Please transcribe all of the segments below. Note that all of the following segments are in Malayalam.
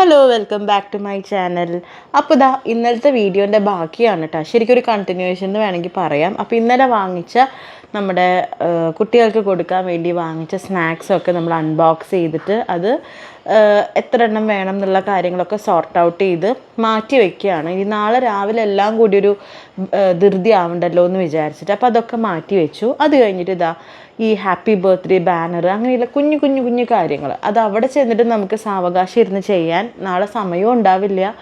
Hello welcome back to my channel അപ്പോൾ ഇതാ ഇന്നലത്തെ വീഡിയോന്റെ ബാക്കിയാണ് കേട്ടോ ശരിക്കും ഒരു കണ്ടിന്യൂഷൻ എന്ന് വേണമെങ്കിൽ പറയാം. അപ്പോൾ ഇന്നലെ വാങ്ങിച്ച നമ്മുടെ കുട്ടികൾക്ക് കൊടുക്കാൻ വേണ്ടി വാങ്ങിച്ച സ്നാക്സൊക്കെ നമ്മൾ അൺബോക്സ് ചെയ്തിട്ട് അത് എത്ര എണ്ണം വേണം എന്നുള്ള കാര്യങ്ങളൊക്കെ സോർട്ട് ഔട്ട് ചെയ്ത് മാറ്റി വെക്കുകയാണ്. ഇനി നാളെ രാവിലെ എല്ലാം കൂടി ഒരു ധൃതി ആവണ്ടല്ലോ എന്ന് വിചാരിച്ചിട്ട് അപ്പോൾ അതൊക്കെ മാറ്റി വെച്ചു. അത് കഴിഞ്ഞിട്ട് ഇതാ ഈ ഹാപ്പി ബർത്ത്ഡേ ബാനർ അങ്ങനെയുള്ള കുഞ്ഞു കുഞ്ഞു കുഞ്ഞു കാര്യങ്ങൾ അത് അവിടെ ചെന്നിട്ട് നമുക്ക് സാവകാശം ഇരുന്ന് ചെയ്യാൻ നാളെ സമയവും ഉണ്ടാവില്ല.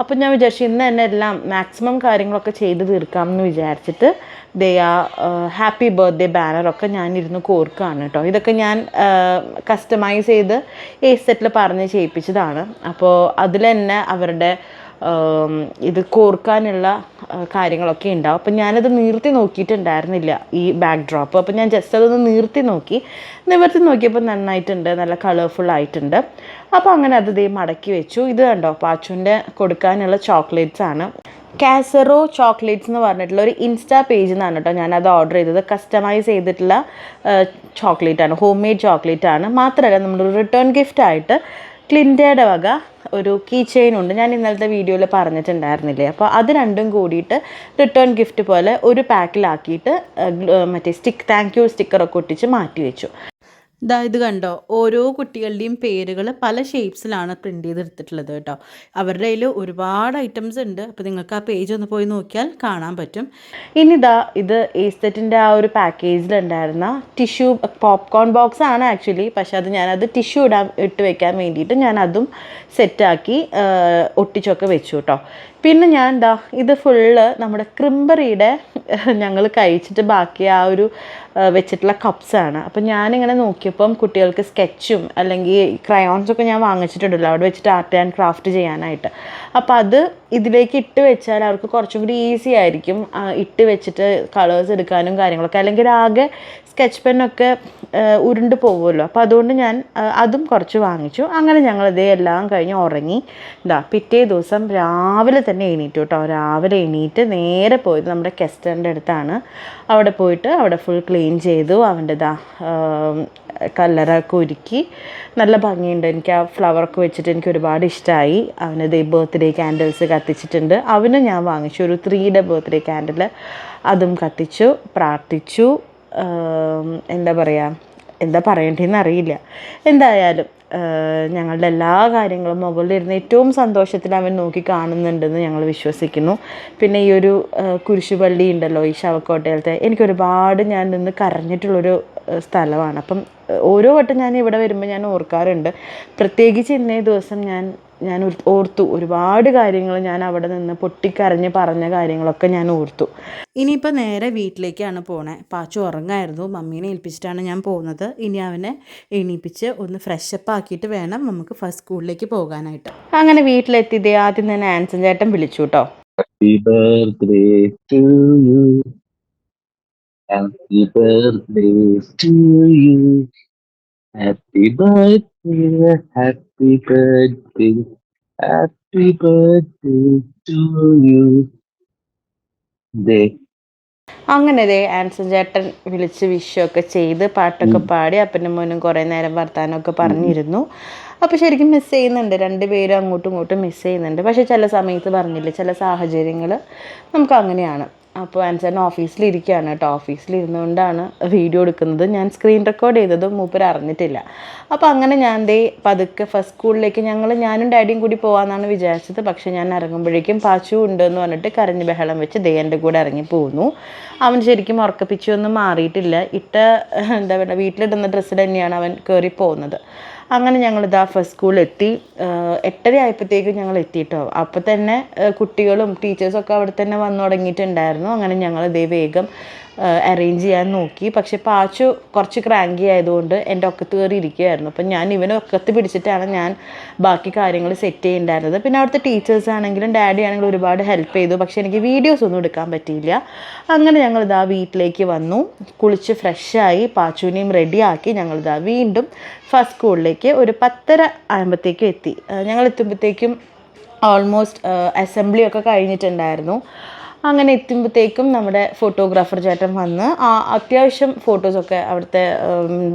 അപ്പം ഞാൻ വിചാരിച്ചു ഇന്ന് തന്നെ എല്ലാം മാക്സിമം കാര്യങ്ങളൊക്കെ ചെയ്ത് തീർക്കാം എന്ന് വിചാരിച്ചിട്ട് ദേ ആ ഹാപ്പി ബർത്ത്ഡേ ബാനറൊക്കെ ഞാൻ ഇരുന്ന് കോർക്കുകയാണ് കേട്ടോ. ഇതൊക്കെ ഞാൻ കസ്റ്റമൈസ് ചെയ്ത് എ സെറ്റിൽ പറഞ്ഞ് ചെയ്യിപ്പിച്ചതാണ്. അപ്പോൾ അതിൽ തന്നെ അവരുടെ ഇത് കോർക്കാനുള്ള കാര്യങ്ങളൊക്കെ ഉണ്ടാവും. അപ്പം ഞാനത് നീർത്തി നോക്കിയിട്ടുണ്ടായിരുന്നില്ല ഈ ബാക്ക് ഡ്രോപ്പ് അപ്പം ഞാൻ ജസ്റ്റ് അതൊന്ന് നീർത്തി നോക്കി. നിവർത്തി നോക്കിയപ്പോൾ നന്നായിട്ടുണ്ട് നല്ല കളർഫുൾ ആയിട്ടുണ്ട്. അപ്പോൾ അങ്ങനെ അത് ദേ മടക്കി വെച്ചു. ഇത് കണ്ടോ പാച്ചുവിന്റെ കൊടുക്കാനുള്ള ചോക്ലേറ്റ്സ് ആണ്. കാസറോ ചോക്ലേറ്റ്സ് എന്ന് പറഞ്ഞിട്ടുള്ള ഒരു ഇൻസ്റ്റാ പേജിൽ നിന്നാണ് കേട്ടോ ഞാനത് ഓർഡർ ചെയ്തത്. കസ്റ്റമൈസ് ചെയ്തിട്ടുള്ള ചോക്ലേറ്റ് ആണ്. ഹോം മെയ്ഡ് ചോക്ലേറ്റ് ആണ്. മാത്രമല്ല നമ്മൾ റിട്ടേൺ ഗിഫ്റ്റ് ആയിട്ട് ക്ലിന്റയുടെ വക ഒരു കീ ചെയിൻ ഉണ്ട്. ഞാൻ ഇന്നലത്തെ വീഡിയോയിൽ പറഞ്ഞിട്ടുണ്ടായിരുന്നില്ലേ? അപ്പോൾ അത് രണ്ടും കൂടിയിട്ട് റിട്ടേൺ ഗിഫ്റ്റ് പോലെ ഒരു പാക്കിലാക്കിയിട്ട് മറ്റേ സ്റ്റിക്ക് താങ്ക് യു സ്റ്റിക്കറൊക്കെ ഒട്ടിച്ച് മാറ്റി വെച്ചു. ഇതാ ഇത് കണ്ടോ? ഓരോ കുട്ടികളുടെയും പേരുകൾ പല ഷേപ്സിലാണ് പ്രിന്റ് ചെയ്തെടുത്തിട്ടുള്ളത് കേട്ടോ. അവരുടെ കയ്യിൽ ഒരുപാട് ഐറ്റംസ് ഉണ്ട്. അപ്പോൾ നിങ്ങൾക്ക് ആ പേജ് ഒന്ന് പോയി നോക്കിയാൽ കാണാൻ പറ്റും. ഇനി ഇതാ ഇത് ഏസ്തറ്റിന്റെ ആ ഒരു പാക്കേജിലുണ്ടായിരുന്ന ടിഷ്യൂ പോപ്കോൺ ബോക്സ് ആണ് ആക്ച്വലി പക്ഷേ അത് ഞാനത് ടിഷ്യൂ ഇടാൻ ഇട്ട് വെക്കാൻ വേണ്ടിയിട്ട് ഞാൻ അതും സെറ്റാക്കി ഒട്ടിച്ചൊക്കെ വെച്ചു കേട്ടോ. പിന്നെ ഞാൻ എന്താ ഇത് ഫുള്ള് നമ്മുടെ ക്രിംബറിയുടെ ഞങ്ങൾ കഴിച്ചിട്ട് ബാക്കി ആ ഒരു വെച്ചിട്ടുള്ള കപ്സാണ് അപ്പം ഞാനിങ്ങനെ നോക്കിയപ്പം കുട്ടികൾക്ക് സ്കെച്ചും അല്ലെങ്കിൽ ക്രയോൺസൊക്കെ ഞാൻ വാങ്ങിച്ചിട്ടുണ്ടല്ലോ. അവിടെ വെച്ചിട്ട് ആർട്ട് ആൻഡ് ക്രാഫ്റ്റ് ചെയ്യാനായിട്ട്. അപ്പോൾ അത് ഇതിലേക്ക് ഇട്ട് വെച്ചാൽ അവർക്ക് കുറച്ചും കൂടി ഈസി ആയിരിക്കും. ഇട്ട് വെച്ചിട്ട് കളേഴ്സ് എടുക്കാനും കാര്യങ്ങളൊക്കെ. അല്ലെങ്കിൽ ആകെ സ്കെച്ച് പെന്നൊക്കെ ഉരുണ്ട് പോകുമല്ലോ അപ്പോൾ അതുകൊണ്ട് ഞാൻ അതും കുറച്ച് വാങ്ങിച്ചു. അങ്ങനെ ഞങ്ങൾ ഇതേ എല്ലാം കഴിഞ്ഞ് ഉറങ്ങി. ഇതാ പിറ്റേ ദിവസം രാവിലെ തന്നെ എണീറ്റു കേട്ടോ. രാവിലെ എണീറ്റ് നേരെ പോയത് നമ്മുടെ കെസ്റ്ററിന്റെ അടുത്താണ്. അവിടെ പോയിട്ട് അവിടെ ഫുൾ ക്ലീൻ ചെയ്തു. അവന്റെ ഇതാ കല്ലറൊക്കെ ഒരുക്കി. നല്ല ഭംഗിയുണ്ട്. എനിക്ക് ആ ഫ്ലവറൊക്കെ വെച്ചിട്ട് എനിക്ക് ഒരുപാട് ഇഷ്ടമായി അവന് ഈ ബർത്ത്ഡേ ക്യാൻഡിൽസ് കത്തിച്ചിട്ടുണ്ട്. അവന് ഞാൻ വാങ്ങിച്ചു. ഒരു ത്രീയുടെ ബർത്ത്ഡേ ക്യാൻഡിൽ അതും കത്തിച്ചു പ്രാർത്ഥിച്ചു. എന്താ പറയുക എന്താ പറയേണ്ടതെന്ന് അറിയില്ല. എന്തായാലും ഞങ്ങളുടെ എല്ലാ കാര്യങ്ങളും മുകളിലിരുന്ന് ഏറ്റവും സന്തോഷത്തിൽ അവൻ നോക്കി കാണുന്നുണ്ടെന്ന് ഞങ്ങൾ വിശ്വസിക്കുന്നു. പിന്നെ ഈ ഒരു കുരിശുപള്ളി ഉണ്ടല്ലോ ഈ ശവക്കോട്ടയിലത്തെ എനിക്ക് ഒരുപാട് ഞാൻ നിന്ന് കരഞ്ഞിട്ടുള്ളൊരു സ്ഥലമാണ്. അപ്പം ഓരോ വട്ടം ഞാൻ ഇവിടെ വരുമ്പോൾ ഞാൻ ഓർക്കാറുണ്ട്. പ്രത്യേകിച്ച് ഇന്നേ ദിവസം ഞാൻ ഞാൻ ഓർത്തു. ഒരുപാട് കാര്യങ്ങൾ ഞാൻ അവിടെ നിന്ന് പൊട്ടിക്കരഞ്ഞ് പറഞ്ഞ കാര്യങ്ങളൊക്കെ ഞാൻ ഓർത്തു. ഇനിയിപ്പോൾ നേരെ വീട്ടിലേക്കാണ് പോണേ. പാച്ചു ഉറങ്ങായിരുന്നു. മമ്മീനെ ഏൽപ്പിച്ചിട്ടാണ് ഞാൻ പോകുന്നത്. ഇനി അവനെ എണീപ്പിച്ച് ഒന്ന് ഫ്രഷപ്പ് ആക്കിയിട്ട് വേണം നമുക്ക് ഫസ്റ്റ് സ്കൂളിലേക്ക് പോകാനായിട്ട്. അങ്ങനെ വീട്ടിലെത്തിയതേ ആദ്യം തന്നെ ആൻസൻ ചേട്ടൻ വിളിച്ചു കേട്ടോ. Happy birthday to you. Happy birthday to you. Happy birthday, happy birthday, happy birthday to you. ദേ. അങ്ങനെ ദേ ആൻസൺ ചേട്ടൻ വിളിച്ച് ഒക്കെ ചെയ്ത് പാട്ടൊക്കെ പാടി അപ്പനും മോനും കുറേ നേരം വർത്താനമൊക്കെ പറഞ്ഞിരുന്നു. അപ്പോൾ ശരിക്കും മിസ് ചെയ്യുന്നുണ്ട്. രണ്ടുപേരും അങ്ങോട്ടും ഇങ്ങോട്ടും മിസ് ചെയ്യുന്നുണ്ട്. പക്ഷേ ചില സമയത്ത് പറഞ്ഞില്ല ചില സാഹചര്യങ്ങൾ നമുക്ക് അങ്ങനെയാണ്. അപ്പോൾ ആൻസറിന് ഓഫീസിലിരിക്കുകയാണ് കേട്ടോ. ഓഫീസിലിരുന്നുകൊണ്ടാണ് വീഡിയോ എടുക്കുന്നത്. ഞാൻ സ്ക്രീൻ റെക്കോർഡ് ചെയ്തതും മൂപ്പർ അറിഞ്ഞിട്ടില്ല. അപ്പോൾ അങ്ങനെ ഞാൻ ദേ പതുക്കെ ഫസ്റ്റ് സ്കൂളിലേക്ക് ഞങ്ങൾ ഞാനും ഡാഡിയും കൂടി പോകാമെന്നാണ് വിചാരിച്ചത്. പക്ഷേ ഞാൻ ഇറങ്ങുമ്പോഴേക്കും പാച്ചു ഉണ്ടെന്ന് പറഞ്ഞിട്ട് കരഞ്ഞ് ബഹളം വെച്ച് ദേ എന്റെ കൂടെ ഇറങ്ങി പോകുന്നു അവൻ ശരിക്കും ഉറക്കപ്പിച്ചൊന്നും മാറിയിട്ടില്ല. ഇട്ട എന്താ പറയുക വീട്ടിലിടുന്ന ഡ്രസ്സിൽ തന്നെയാണ് അവൻ കയറി പോകുന്നത് അങ്ങനെ ഞങ്ങൾ ഇതാ ഫസ്റ്റ് ആഹ് എട്ടര ആയപ്പോഴത്തേക്കും ഞങ്ങൾ എത്തിയിട്ടോ അപ്പോൾ തന്നെ കുട്ടികളും ടീച്ചേഴ്സും ഒക്കെ അവിടെ തന്നെ വന്നു തുടങ്ങിയിട്ടുണ്ടായിരുന്നു. അങ്ങനെ ഞങ്ങൾ ഇതേ വേഗം അറേഞ്ച് ചെയ്യാൻ നോക്കി. പക്ഷെ പാച്ചു കുറച്ച് ക്രാങ്കി ആയതുകൊണ്ട് എന്റെ ഒക്കത്ത് കയറി ഇരിക്കുകയായിരുന്നു. അപ്പം ഞാൻ ഇവനെ ഒക്കത്ത് പിടിച്ചിട്ടാണ് ഞാൻ ബാക്കി കാര്യങ്ങൾ സെറ്റ് ചെയ്യേണ്ടായിരുന്നത്. പിന്നെ അവിടുത്തെ ടീച്ചേഴ്സ് ആണെങ്കിലും ഡാഡി ആണെങ്കിലും ഒരുപാട് ഹെൽപ്പ് ചെയ്തു. പക്ഷെ എനിക്ക് വീഡിയോസ് ഒന്നും എടുക്കാൻ പറ്റിയില്ല. അങ്ങനെ ഞങ്ങൾ ഇതാ വീട്ടിലേക്ക് വന്നു. കുളിച്ച് ഫ്രഷായി പാച്ചുവിനെയും റെഡിയാക്കി ഞങ്ങളിതാ വീണ്ടും ഫസ്റ്റ് സ്കൂളിലേക്ക് ഒരു പത്തര ആകുമ്പോഴത്തേക്കും എത്തി. ഞങ്ങൾ എത്തുമ്പോഴത്തേക്കും ഓൾമോസ്റ്റ് അസംബ്ലി ഒക്കെ കഴിഞ്ഞിട്ടുണ്ടായിരുന്നു. അങ്ങനെ എത്തുമ്പോഴത്തേക്കും നമ്മുടെ ഫോട്ടോഗ്രാഫർ ചേട്ടൻ വന്ന് ആ അത്യാവശ്യം ഫോട്ടോസൊക്കെ അവിടുത്തെ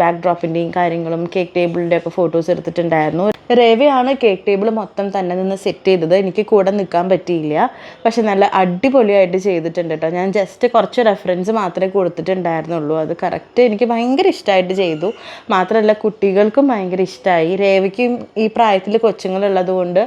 ബാക്ക് ഡ്രോപ്പിന്റെയും കാര്യങ്ങളും കേക്ക് ടേബിളിന്റെ ഒക്കെ ഫോട്ടോസ് എടുത്തിട്ടുണ്ടായിരുന്നു. രവിയാണ് കേക്ക് ടേബിൾ മൊത്തം തന്നെ നിന്ന് സെറ്റ് ചെയ്തത്. എനിക്ക് കൂടെ നിൽക്കാൻ പറ്റിയില്ല. പക്ഷെ നല്ല അടിപൊളിയായിട്ട് ചെയ്തിട്ടുണ്ട് കേട്ടോ. ഞാൻ ജസ്റ്റ് കുറച്ച് റെഫറൻസ് മാത്രമേ കൊടുത്തിട്ടുണ്ടായിരുന്നുള്ളൂ. അത് കറക്റ്റ് എനിക്ക് ഭയങ്കര ഇഷ്ടമായിട്ട് ചെയ്തു. മാത്രമല്ല കുട്ടികൾക്കും ഭയങ്കര ഇഷ്ടമായി. രേവയ്ക്കും ഈ പ്രായത്തിൽ കൊച്ചുങ്ങളുള്ളത് കൊണ്ട്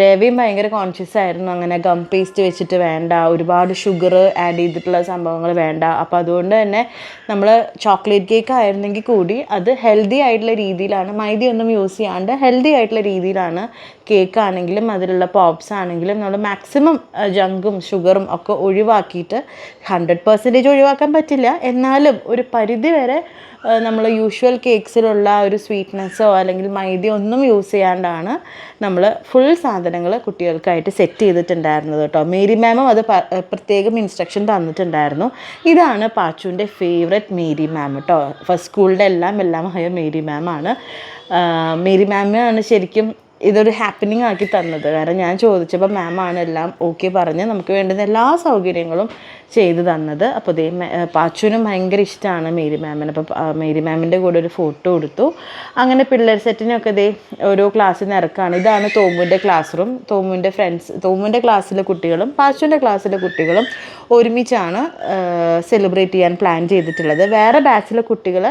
രവിയും ഭയങ്കര കോൺഷ്യസ് ആയിരുന്നു. അങ്ങനെ ഗം പേസ്റ്റ് വെച്ചിട്ട് വേണ്ട ഒരുപാട് ഷുഗർ ആഡ് ചെയ്തിട്ടുള്ള സംഭവങ്ങൾ വേണ്ട. അപ്പോൾ അതുകൊണ്ട് തന്നെ നമ്മൾ ചോക്ലേറ്റ് കേക്ക് ആയിരുന്നെങ്കിൽ കൂടി അത് ഹെൽത്തി ആയിട്ടുള്ള രീതിയിലാണ് മൈദയൊന്നും യൂസ് ചെയ്യാണ്ട് ഹെൽത്തി ആയിട്ടുള്ള രീതിയിലാണ് കേക്ക് ആണെങ്കിലും അതിലുള്ള പോപ്സ് ആണെങ്കിലും നമ്മൾ മാക്സിമം ജങ്കും ഷുഗറും ഒക്കെ ഒഴിവാക്കിയിട്ട് ഹൺഡ്രഡ് പെർസെന്റേജ് ഒഴിവാക്കാൻ പറ്റില്ല. എന്നാലും ഒരു പരിധി വരെ നമ്മൾ യൂഷ്വൽ കേക്ക്സിലുള്ള ഒരു സ്വീറ്റ്നെസ്സോ അല്ലെങ്കിൽ മൈദയോ ഒന്നും യൂസ് ചെയ്യാണ്ടാണ് നമ്മൾ ഫുൾ സാധനങ്ങൾ കുട്ടികൾക്കായിട്ട് സെറ്റ് ചെയ്തിട്ടുണ്ടായിരുന്നത് കേട്ടോ. മേരി മാമും അത് പ്രത്യേകം ഇൻസ്ട്രക്ഷൻ തന്നിട്ടുണ്ടായിരുന്നു. ഇതാണ് പാച്ചുവിന്റെ ഫേവററ്റ് മേരി മാം കേട്ടോ. ഫസ്റ്റ് സ്കൂളിന്റെ എല്ലാം എല്ലാമായ മേരി മാമാണ് മേരി മാമാണ് ശരിക്കും ഇതൊരു ഹാപ്പനിങ് ആക്കി തന്നത്. കാരണം ഞാൻ ചോദിച്ചപ്പോൾ മാമാണ് എല്ലാം ഓക്കെ പറഞ്ഞ് നമുക്ക് വേണ്ടുന്ന എല്ലാ സൗകര്യങ്ങളും ചെയ്തു തന്നത്. അപ്പോൾ ഇതേ പാച്ചുവിനും ഭയങ്കര ഇഷ്ടമാണ് മേരി മാമിന് അപ്പോൾ മേരി മാമിന്റെ കൂടെ ഒരു ഫോട്ടോ എടുത്തു. അങ്ങനെ പിള്ളേർ സെറ്റിനൊക്കെ ഇതേ ഓരോ ക്ലാസ്സിൽ നിന്ന് ഇറക്കാണ്. ഇതാണ് തോമുവിന്റെ ക്ലാസ് റൂം തോമുവിന്റെ ഫ്രണ്ട്സ് തോമുവിന്റെ ക്ലാസ്സിലെ കുട്ടികളും പാച്ചുവിന്റെ ക്ലാസ്സിലെ കുട്ടികളും ഒരുമിച്ചാണ് സെലിബ്രേറ്റ് ചെയ്യാൻ പ്ലാൻ ചെയ്തിട്ടുള്ളത്. വേറെ ബാച്ചിലെ കുട്ടികൾ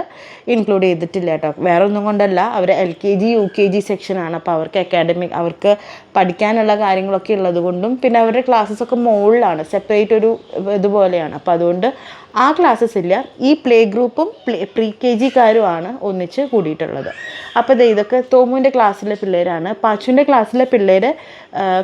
ഇൻക്ലൂഡ് ചെയ്തിട്ടില്ല കേട്ടോ. വേറെ ഒന്നും കൊണ്ടല്ല അവർ L K G U K G സെക്ഷനാണ് അപ്പോൾ അവർക്ക് അക്കാഡമിക് അവർക്ക് പഠിക്കാനുള്ള കാര്യങ്ങളൊക്കെ ഉള്ളത് കൊണ്ടും പിന്നെ അവരുടെ ക്ലാസ്സസ് ഒക്കെ മുകളിലാണ് സെപ്പറേറ്റ് ഒരു ഇതുപോലെയാണ്. അപ്പോൾ അതുകൊണ്ട് ആ ക്ലാസ്സസ് ഇല്ല. ഈ പ്ലേ ഗ്രൂപ്പും പ്രീ കെ ജിക്കാരുമാണ് ഒന്നിച്ച് കൂടിയിട്ടുള്ളത്. അപ്പോൾ ദേ ഇതൊക്കെ തോമുവിന്റെ ക്ലാസ്സിലെ പിള്ളേരാണ്. പാച്ചുവിന്റെ ക്ലാസ്സിലെ പിള്ളേർ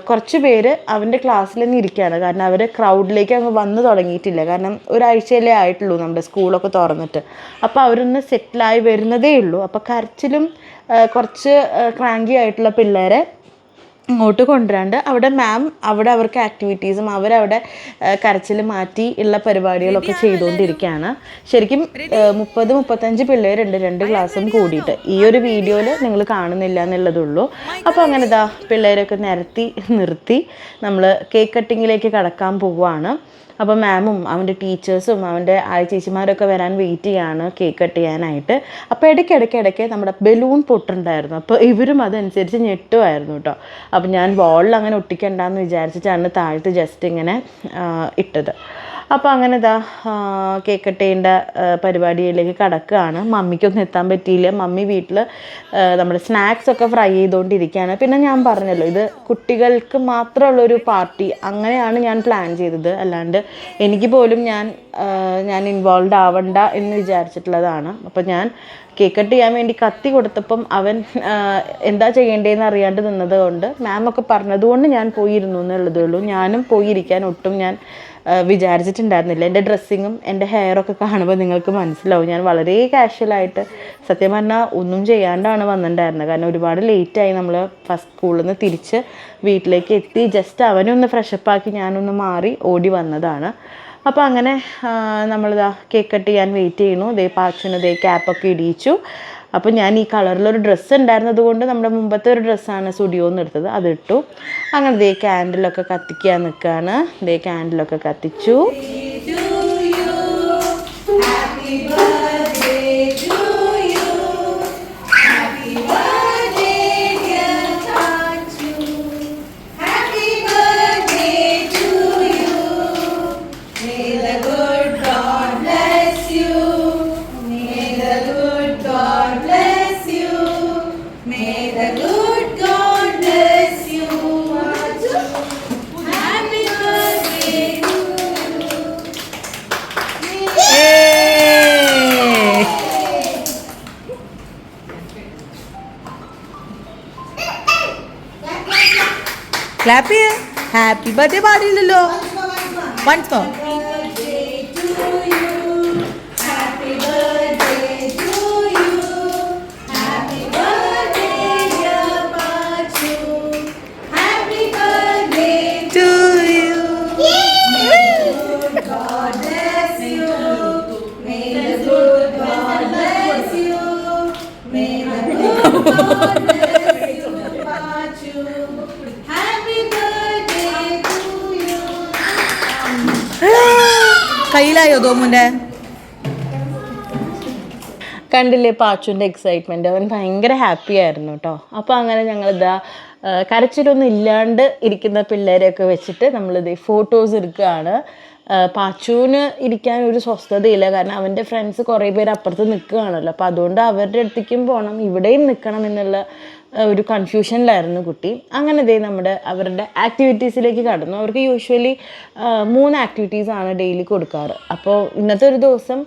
കുറച്ച് പേര് അവന്റെ ക്ലാസ്സിൽ നിന്ന് ഇരിക്കുകയാണ്. കാരണം അവർ ക്രൗഡിലേക്ക് അങ്ങ് വന്നു തുടങ്ങിയിട്ടില്ല. കാരണം ഒരാഴ്ചയിലേ ആയിട്ടുള്ളൂ നമ്മുടെ സ്കൂളൊക്കെ തുറന്നിട്ട്. അപ്പോൾ അവരൊന്ന് സെറ്റിലായി വരുന്നതേ ഉള്ളൂ. അപ്പോൾ കരച്ചിലും കുറച്ച് ക്രാങ്കി ആയിട്ടുള്ള പിള്ളേരെ ഇങ്ങോട്ട് കൊണ്ടുവരാണ്ട് അവിടെ മാം അവിടെ അവർക്ക് ആക്ടിവിറ്റീസും അവരവിടെ കരച്ചിൽ മാറ്റി ഉള്ള പരിപാടികളൊക്കെ ചെയ്തുകൊണ്ടിരിക്കുകയാണ്. ശരിക്കും മുപ്പത് മുപ്പത്തഞ്ച് പിള്ളേരുണ്ട് രണ്ട് ക്ലാസ്സും കൂടിയിട്ട്. ഈ ഒരു വീഡിയോയിൽ നിങ്ങൾ കാണുന്നില്ല എന്നുള്ളതുള്ളൂ. അപ്പോൾ അങ്ങനെ ഇതാ പിള്ളേരൊക്കെ നിരത്തി നിർത്തി നമ്മൾ കേക്ക് കട്ടിങ്ങിലേക്ക് കടക്കാൻ പോവുകയാണ് അപ്പോൾ മാമും അവന്റെ ടീച്ചേഴ്സും അവന്റെ ആയ ചേച്ചിമാരൊക്കെ വരാൻ വെയിറ്റ് ചെയ്യാണ് കേക്ക് കട്ട് ചെയ്യാനായിട്ട്. അപ്പോൾ ഇടയ്ക്ക് ഇടയ്ക്ക് നമ്മുടെ ബലൂൺ പൊട്ടുണ്ടായിരുന്നു. അപ്പോൾ ഇവരും അതനുസരിച്ച് ഞെട്ടുമായിരുന്നു കേട്ടോ അപ്പോൾ ഞാൻ വാളിൽ അങ്ങനെ ഒട്ടിക്കണ്ടെന്ന് വിചാരിച്ചിട്ടാണ് താഴത്ത് ജസ്റ്റ് ഇങ്ങനെ ഇട്ടത്. അപ്പോൾ അങ്ങനെ ഇതാ കേക്ക് കട്ട് ചെയ്യേണ്ട പരിപാടിയിലേക്ക് കടക്കുകയാണ്. മമ്മിക്കൊന്നും എത്താൻ പറ്റിയില്ല. മമ്മി വീട്ടിൽ നമ്മുടെ സ്നാക്സ് ഒക്കെ ഫ്രൈ ചെയ്തുകൊണ്ടിരിക്കുകയാണ് പിന്നെ ഞാൻ പറഞ്ഞല്ലോ ഇത് കുട്ടികൾക്ക് മാത്രമുള്ളൊരു പാർട്ടി അങ്ങനെയാണ് ഞാൻ പ്ലാൻ ചെയ്തത്. അല്ലാണ്ട് എനിക്ക് പോലും ഞാൻ ഞാൻ ഇൻവോൾവ് ആവണ്ട എന്ന് വിചാരിച്ചിട്ടുള്ളതാണ്. അപ്പോൾ ഞാൻ കേക്ക് കട്ട് ചെയ്യാൻ വേണ്ടി കത്തി കൊടുത്തപ്പം അവൻ എന്താ ചെയ്യേണ്ടതെന്ന് അറിയാണ്ട് നിന്നത് കൊണ്ട് മാം ഒക്കെ പറഞ്ഞതുകൊണ്ട് ഞാൻ പോയിരുന്നു എന്നുള്ളതേ ഉള്ളൂ. ഞാനും പോയിരിക്കാൻ ഒട്ടും ഞാൻ വിചാരിച്ചിട്ടുണ്ടായിരുന്നില്ല. എന്റെ ഡ്രസ്സിങ്ങും എന്റെ ഹെയറൊക്കെ കാണുമ്പോൾ നിങ്ങൾക്ക് മനസ്സിലാവും. ഞാൻ വളരെ കാഷ്വലായിട്ട് സത്യം പറഞ്ഞാൽ ഒന്നും ചെയ്യാണ്ടാണ് വന്നിട്ടുണ്ടായിരുന്നത്. കാരണം ഒരുപാട് ലേറ്റായി നമ്മൾ ഫസ്റ്റ് സ്കൂളിൽ നിന്ന് തിരിച്ച് വീട്ടിലേക്ക് എത്തി. ജസ്റ്റ് അവനെ ഒന്ന് ഫ്രഷപ്പാക്കി ഞാനൊന്ന് മാറി ഓടി വന്നതാണ്. അപ്പോൾ അങ്ങനെ നമ്മളിതാ കേക്ക് കട്ട് ചെയ്യാൻ വെയിറ്റ് ചെയ്യുന്നു. ദേ പാച്ചിന് ദേ ക്യാപ്പൊക്കെ ഇടിയിച്ചു. അപ്പോൾ ഞാൻ ഈ കളറിലൊരു ഡ്രസ്സ് ഉണ്ടായിരുന്നത് കൊണ്ട് നമ്മുടെ മുമ്പത്തെ ഒരു ഡ്രസ്സാണ് സ്റ്റുഡിയോന്ന് എടുത്തത്. അതിട്ടു അങ്ങനെ ദേ ക്യാൻഡിലൊക്കെ കത്തിക്കാൻ നിൽക്കുകയാണ് ദേ ക്യാൻഡിലൊക്കെ കത്തിച്ചു. ബർത്ത്ഡേ പാടിയില്ലല്ലോ വൺസ് മോർ കയ്യിലായോ തോമുന്റെ? കണ്ടില്ലേ പാച്ചുവിന്റെ എക്സൈറ്റ്മെന്റ് അവൻ ഭയങ്കര ഹാപ്പി ആയിരുന്നു കേട്ടോ അപ്പോൾ അങ്ങനെ ഞങ്ങളിതാ കരച്ചിലൊന്നും ഇല്ലാണ്ട് ഇരിക്കുന്ന പിള്ളേരെയൊക്കെ വെച്ചിട്ട് നമ്മളിത് ഫോട്ടോസ് എടുക്കുകയാണ്. പാച്ചുവിന് ഇരിക്കാൻ ഒരു സ്വസ്ഥതയില്ല. കാരണം അവന്റെ ഫ്രണ്ട്സ് കുറേ പേര് അപ്പുറത്ത് നിൽക്കുകയാണല്ലോ. അപ്പോൾ അതുകൊണ്ട് അവരുടെ അടുത്തേക്കും പോകണം ഇവിടെയും നിൽക്കണം എന്നുള്ള ഒരു കൺഫ്യൂഷനിലായിരുന്നു കുട്ടി. അങ്ങനെ ദേ നമ്മുടെ അവരുടെ ആക്ടിവിറ്റീസിലേക്ക് കടന്നു. അവർക്ക് യൂഷ്വലി മൂന്ന് ആക്ടിവിറ്റീസാണ് ഡെയിലി കൊടുക്കാറ്. അപ്പോൾ ഇന്നത്തെ ഒരു ദിവസം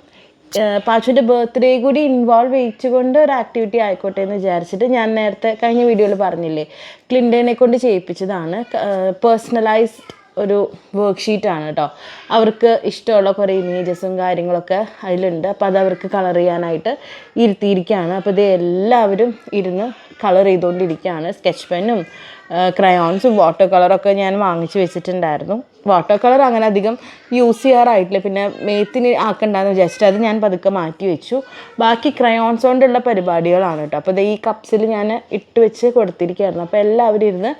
പാച്ചുവിന്റെ ബർത്ത്ഡേ കൂടി ഇൻവോൾവ് ചെയ്യിച്ചുകൊണ്ട് ഒരു ആക്ടിവിറ്റി ആയിക്കോട്ടെ എന്ന് വിചാരിച്ചിട്ട് ഞാൻ നേരത്തെ കഴിഞ്ഞ വീഡിയോയിൽ പറഞ്ഞില്ലേ ക്ലിൻഡനെ കൊണ്ട് ചെയ്യിപ്പിച്ചതാണ്. പേഴ്സണലൈസ്ഡ് ഒരു വർക്ക്ഷീറ്റാണ് കേട്ടോ അവർക്ക് ഇഷ്ടമുള്ള കുറേ ഇമേജസും കാര്യങ്ങളൊക്കെ അതിലുണ്ട്. അപ്പോൾ അത് അവർക്ക് കളർ ചെയ്യാനായിട്ട് ഇരുത്തിയിരിക്കുകയാണ്. അപ്പോൾ ഇത് എല്ലാവരും ഇരുന്ന് കളർ ചെയ്തുകൊണ്ടിരിക്കുകയാണ്. സ്കെച്ച് പെന്നും ക്രയോൺസും വാട്ടർ കളറൊക്കെ ഞാൻ വാങ്ങിച്ച് വെച്ചിട്ടുണ്ടായിരുന്നു. വാട്ടർ കളർ അങ്ങനെ അധികം യൂസ് ചെയ്യാറായിട്ടില്ല. പിന്നെ മേത്തിന് ആക്കണ്ടെന്ന് ജസ്റ്റ് അത് ഞാൻ പതുക്കെ മാറ്റി വെച്ചു. ബാക്കി ക്രയോൺസ് കൊണ്ടുള്ള പരിപാടികളാണ് കേട്ടോ അപ്പോൾ ഈ കപ്സിൽ ഞാൻ ഇട്ട് വെച്ച് കൊടുത്തിരിക്കുകയായിരുന്നു. അപ്പോൾ എല്ലാവരും ഇരുന്ന്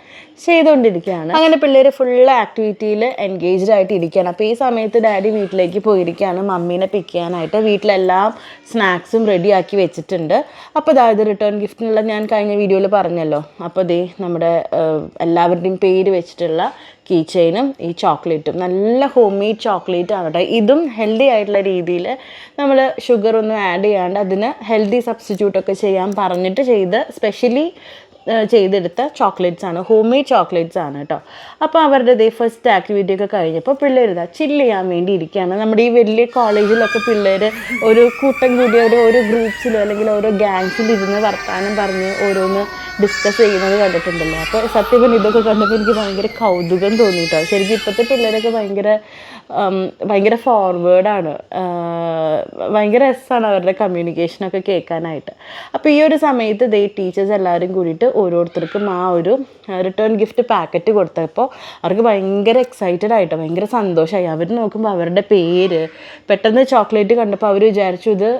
ചെയ്തുകൊണ്ടിരിക്കുകയാണ് അങ്ങനെ പിള്ളേർ ഫുൾ ആക്ടിവിറ്റിയിൽ എൻഗേജ്ഡ് ആയിട്ട് ഇരിക്കുകയാണ്. അപ്പോൾ ഈ സമയത്ത് ഡാഡി വീട്ടിലേക്ക് പോയിരിക്കുകയാണ്. മമ്മീനെ പിക്ക് ചെയ്യാനായിട്ട്. വീട്ടിലെല്ലാം സ്നാക്സും റെഡിയാക്കി വെച്ചിട്ടുണ്ട്. അപ്പോൾ അതായത് റിട്ടേൺ ഗിഫ്റ്റിനുള്ള ഞാൻ കഴിഞ്ഞ വീഡിയോയിൽ പറഞ്ഞല്ലോ. അപ്പോൾ ദേ നമ്മുടെ എല്ലാവരുടെയും പേര് വെച്ചിട്ടുള്ള കീ ചെയിനും ഈ ചോക്ലേറ്റും. നല്ല ഹോം മെയ്ഡ് ചോക്ലേറ്റ് ആണ് കേട്ടോ. ഇതും ഹെൽത്തി ആയിട്ടുള്ള രീതിയിൽ നമ്മൾ ഷുഗർ ഒന്നും ആഡ് ചെയ്യാണ്ട് അതിന് ഹെൽത്തി സബ്സ്റ്റിറ്റ്യൂട്ടൊക്കെ ചെയ്യാൻ പറഞ്ഞിട്ട് ചെയ്ത് സ്പെഷ്യലി ചെയ്തെടുത്ത ചോക്ലേറ്റ്സ് ആണ്. ഹോം മെയ്ഡ് ചോക്ലേറ്റ്സ് ആണ് കേട്ടോ അപ്പോൾ അവരുടെ ഇതേ ഫസ്റ്റ് ആക്ടിവിറ്റി ഒക്കെ കഴിഞ്ഞപ്പോൾ പിള്ളേർ ഇതാ ചില്ല് ചെയ്യാൻ വേണ്ടി ഇരിക്കുകയാണ്. നമ്മുടെ ഈ വലിയ കോളേജിലൊക്കെ പിള്ളേർ ഒരു കൂട്ടം കൂടി ഒരു ഓരോ ഗ്രൂപ്പ്സിലോ അല്ലെങ്കിൽ ഓരോ ഗാങ്സിൽ ഇരുന്ന് വർത്താനം പറഞ്ഞ് ഓരോന്ന് ഡിസ്കസ് ചെയ്യുന്നത് കണ്ടിട്ടുണ്ടല്ലോ. അപ്പോൾ സത്യം ഇതൊക്കെ കണ്ടപ്പോൾ എനിക്ക് ഭയങ്കര കൗതുകം തോന്നിയിട്ടോ ശരിക്കും ഇപ്പോഴത്തെ പിള്ളേരൊക്കെ ഭയങ്കര ഭയങ്കര ഫോർവേഡാണ് ഭയങ്കര രസമാണ് അവരുടെ കമ്മ്യൂണിക്കേഷനൊക്കെ കേൾക്കാനായിട്ട്. അപ്പോൾ ഈ ഒരു സമയത്ത് ദേ ടീച്ചേഴ്സ് എല്ലാവരും കൂടിയിട്ട് ഓരോരുത്തർക്കും ആ ഒരു റിട്ടേൺ ഗിഫ്റ്റ് പാക്കറ്റ് കൊടുത്തപ്പോൾ അവർക്ക് ഭയങ്കര എക്സൈറ്റഡ് ആയിട്ട് ഭയങ്കര സന്തോഷമായി. അവർ നോക്കുമ്പോൾ അവരുടെ പേര് പെട്ടെന്ന് ചോക്ലേറ്റ് കണ്ടപ്പോൾ അവർ വിചാരിച്ചു ഇത്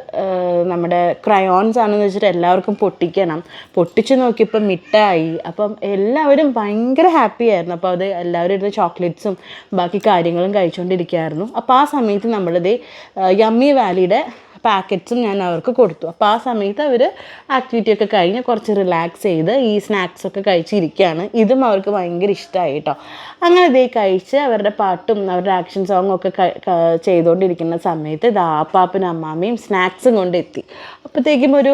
നമ്മുടെ ക്രയോൺസ് ആണെന്ന് വെച്ചിട്ട് എല്ലാവർക്കും പൊട്ടിക്കണം. പൊട്ടിച്ച് നോക്കിയപ്പോൾ മിട്ടായി അപ്പം എല്ലാവരും ഭയങ്കര ഹാപ്പി ആയിരുന്നു. അപ്പോൾ അത് എല്ലാവരും ഇരുന്ന് ചോക്ലേറ്റ്സും ബാക്കി കാര്യങ്ങളും കഴിച്ചുകൊണ്ടിരിക്കുകയായിരുന്നു അപ്പോൾ ആ സമയത്ത് നമ്മളിത് യമ്മി വാലിയുടെ പാക്കറ്റ്സും ഞാൻ അവർക്ക് കൊടുത്തു. അപ്പോൾ ആ സമയത്ത് അവർ ആക്ടിവിറ്റി ഒക്കെ കഴിഞ്ഞ് കുറച്ച് റിലാക്സ് ചെയ്ത് ഈ സ്നാക്സ് ഒക്കെ കഴിച്ചിരിക്കുകയാണ്. ഇതും അവർക്ക് ഭയങ്കര ഇഷ്ടമായി കേട്ടോ അങ്ങനെ ഇതേ കഴിച്ച് അവരുടെ പാട്ടും അവരുടെ ആക്ഷൻ സോങ്ങും ഒക്കെ ചെയ്തുകൊണ്ടിരിക്കുന്ന സമയത്ത് ഇത് ആപ്പാപ്പനും അമ്മാമ്മയും സ്നാക്സും കൊണ്ട് എത്തി അപ്പോഴത്തേക്കും ഒരു